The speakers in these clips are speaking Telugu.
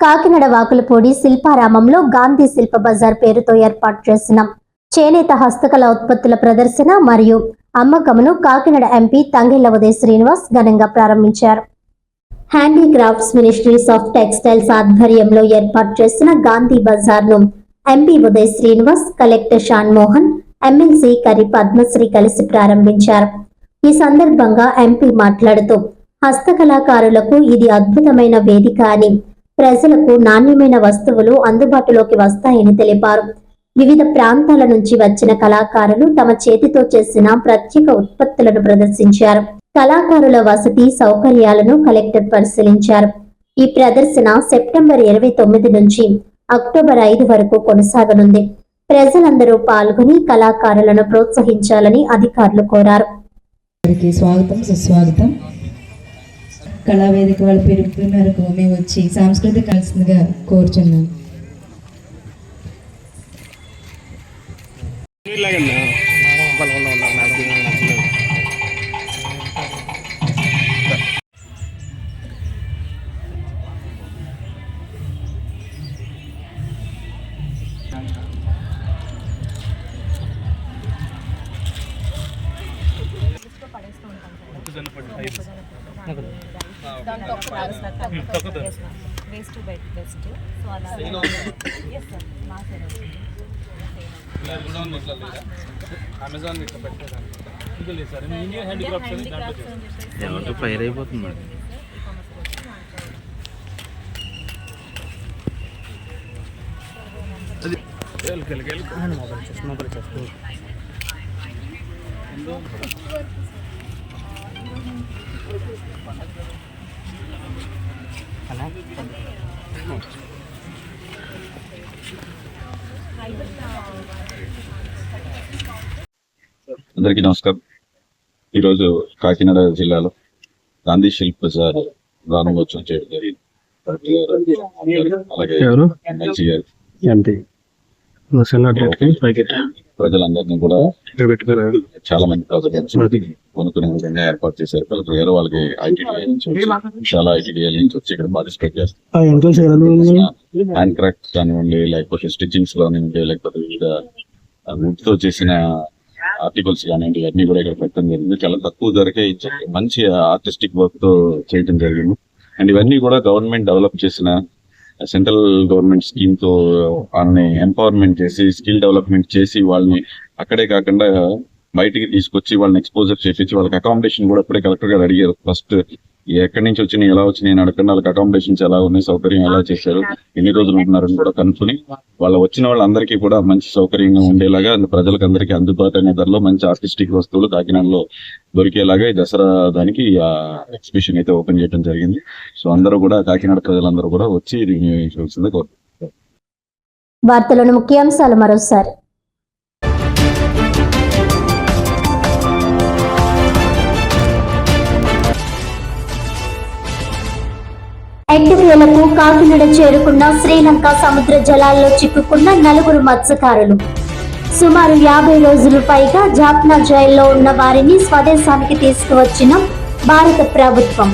కాకినాడ వాకులపూడి శిల్పారామంలో గాంధీ శిల్ప బజార్ పేరుతో ఏర్పాటు చేసిన. చేనేత హస్తకళ ఉత్పత్తుల ప్రదర్శన మరియు అమ్మకమును కాకినాడ ఎంపీ తంగెళ్ళ ఉదయ శ్రీనివాస్ ఘనంగా ప్రారంభించారు. హ్యాండీక్రాఫ్ట్స్ మినిస్ట్రీస్ ఆఫ్ టెక్స్టైల్స్ ఆధ్వర్యంలో ఏర్పాటు చేసిన Gandhi బజార్ను MP Uday Srinivas collector Shan Mohan MLC Kari Padmasri కలిసి ప్రారంభించారు. ఈ సందర్భంగా ఎంపీ మాట్లాడుతూ హస్తకళాకారులకు ఇది అద్భుతమైన వేదిక అని ప్రజలకు నాణ్యమైన వస్తువులు అందుబాటులోకి వస్తాయని తెలిపారు. వివిధ ప్రాంతాల నుంచి వచ్చిన కళాకారులు తమ చేతితో చేసిన ప్రత్యేక ఉత్పత్తులను ప్రదర్శించారు. కళాకారుల వసతి సౌకర్యాలను కలెక్టర్ పరిశీలించారు. ఈ ప్రదర్శన సెప్టెంబర్ ఇరవై తొమ్మిది నుంచి అక్టోబర్ ఐదు వరకు కొనసాగనుంది. ప్రజలందరూ పాల్గొని కళాకారులను ప్రోత్సహించాలని అధికారులు కోరారు. స్వాగతం సుస్వాగతం. కళావేదిక వాళ్ళ పిలుపు మేరకు మేము వచ్చి సాంస్కృతిక కలిసిందిగా కోరుచున్నాం. Waste to bet best so అలా ఎస్ సార్ మా అమెజాన్ ఇట్లా పెట్టేదాన్ని ఇంకా లేదు సార్ ఇండియన్ హ్యాండిక్రాఫ్ట్స్ అని దాంట్లో చేస్తాం ఏమంటే ఫైర్ అయిపోతుంది మేడం అందరికీ నమస్కారం. ఈరోజు కాకినాడ జిల్లాలో గాంధీ శిల్ప్ బజార్ ప్రారంభోత్సవం చేయడం జరిగింది. అలాగే ఎమ్మెల్సీ గారు. ప్రజలందరినీ కూడా చాలా మంది ప్రజలు కొనుక్కునే విధంగా ఏర్పాటు చేశారు. కలెక్టర్ గారు వాళ్ళకి ఐటీడీఏ నుంచి వచ్చి, చాలా ఐటీడీఏ నుంచి వచ్చి ఇక్కడ పార్టిసిపేట్ చేస్తారు. హ్యాండ్ క్రాఫ్ట్స్ కానివ్వండి లేకపోతే స్టిచ్చింగ్స్ కానివ్వండి లేకపోతే వివిధ వుడ్తో చేసిన ఆర్టికల్స్ కానివ్వండి అన్ని కూడా ఇక్కడ పెట్టడం జరిగింది. చాలా తక్కువ ధరకే ఇచ్చి మంచి ఆర్టిస్టిక్ వర్క్తో చేయడం జరిగింది. అండ్ ఇవన్నీ కూడా గవర్నమెంట్ డెవలప్ చేసిన సెంట్రల్ గవర్నమెంట్ స్కీమ్తో వాళ్ళని ఎంపవర్మెంట్ చేసి స్కిల్ డెవలప్మెంట్ చేసి వాళ్ళని అక్కడే కాకుండా బయటికి తీసుకొచ్చి వాళ్ళని ఎక్స్పోజర్ చేపించి వాళ్ళకి అకామిడేషన్ కూడా ఇప్పుడే కలెక్టర్ గారు అడిగారు. ఫస్ట్ ఎక్కడి నుంచి వచ్చినాయి ఎలా వచ్చినాయి అని అడగకుండా వాళ్ళకి అకామిడేషన్స్ ఎలా ఉన్నాయి సౌకర్యం ఎలా చేశారు ఎన్ని రోజులు ఉంటున్నారని కూడా కనుక్కుని వాళ్ళ వచ్చిన వాళ్ళందరికీ కూడా మంచి సౌకర్యంగా ఉండేలాగా ప్రజలకు అందరికీ అందుబాటు అనే ధరలో మంచి ఆర్టిస్టిక్ వస్తువులు కాకినాడలో దొరికేలాగా ఈ దసరా దానికి ఎగ్జిబిషన్ అయితే ఓపెన్ చేయడం జరిగింది. సో అందరూ కూడా కాకినాడ ప్రజలందరూ కూడా వచ్చి వార్తలను ముఖ్యాంశాలు మరోసారి. కాకినాడ చేరుకున్న శ్రీలంక సముద్ర జలాల్లో చిక్కుకున్న నలుగురు మత్స్యకారులు. సుమారు యాభై రోజులు పైగా జాప్నా జైల్లో ఉన్న వారిని స్వదేశానికి తీసుకువచ్చిన భారత ప్రభుత్వం.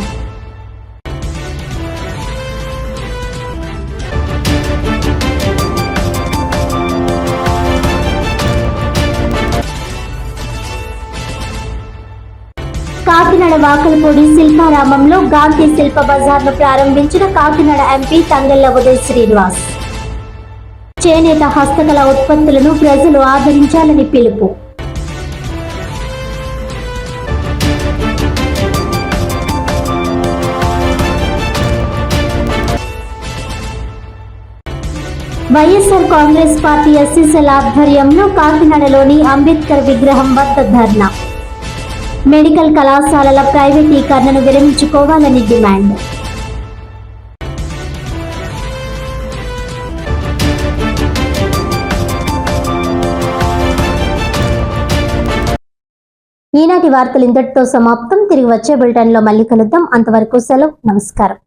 కాకినాడ వాకలపూడి శిల్పారామంలో గాంధీ శిల్ప బజార్ను ప్రారంభించిన కాకినాడ ఎంపీ తంగెళ్ళ ఉదయ్ శ్రీనివాస్. చేనేత హస్తకళ ఉత్పత్తులను ప్రజలు ఆదరించాలని పిలుపు. వైఎస్ఆర్ కాంగ్రెస్ పార్టీ ఎస్సీసీల ఆధ్వర్యంలో కాకినాడలోని అంబేద్కర్ విగ్రహం వద్ద ధర్నా. మెడికల్ కళాశాలల ప్రైవేటీకరణను విరమించుకోవాలని డిమాండ్. ఈనాటి వార్తలు ఇంతటితో సమాప్తం. తిరిగి వచ్చే బులెటిన్లో మళ్ళీ కలుద్దాం. అంతవరకు సెలవు. నమస్కారం.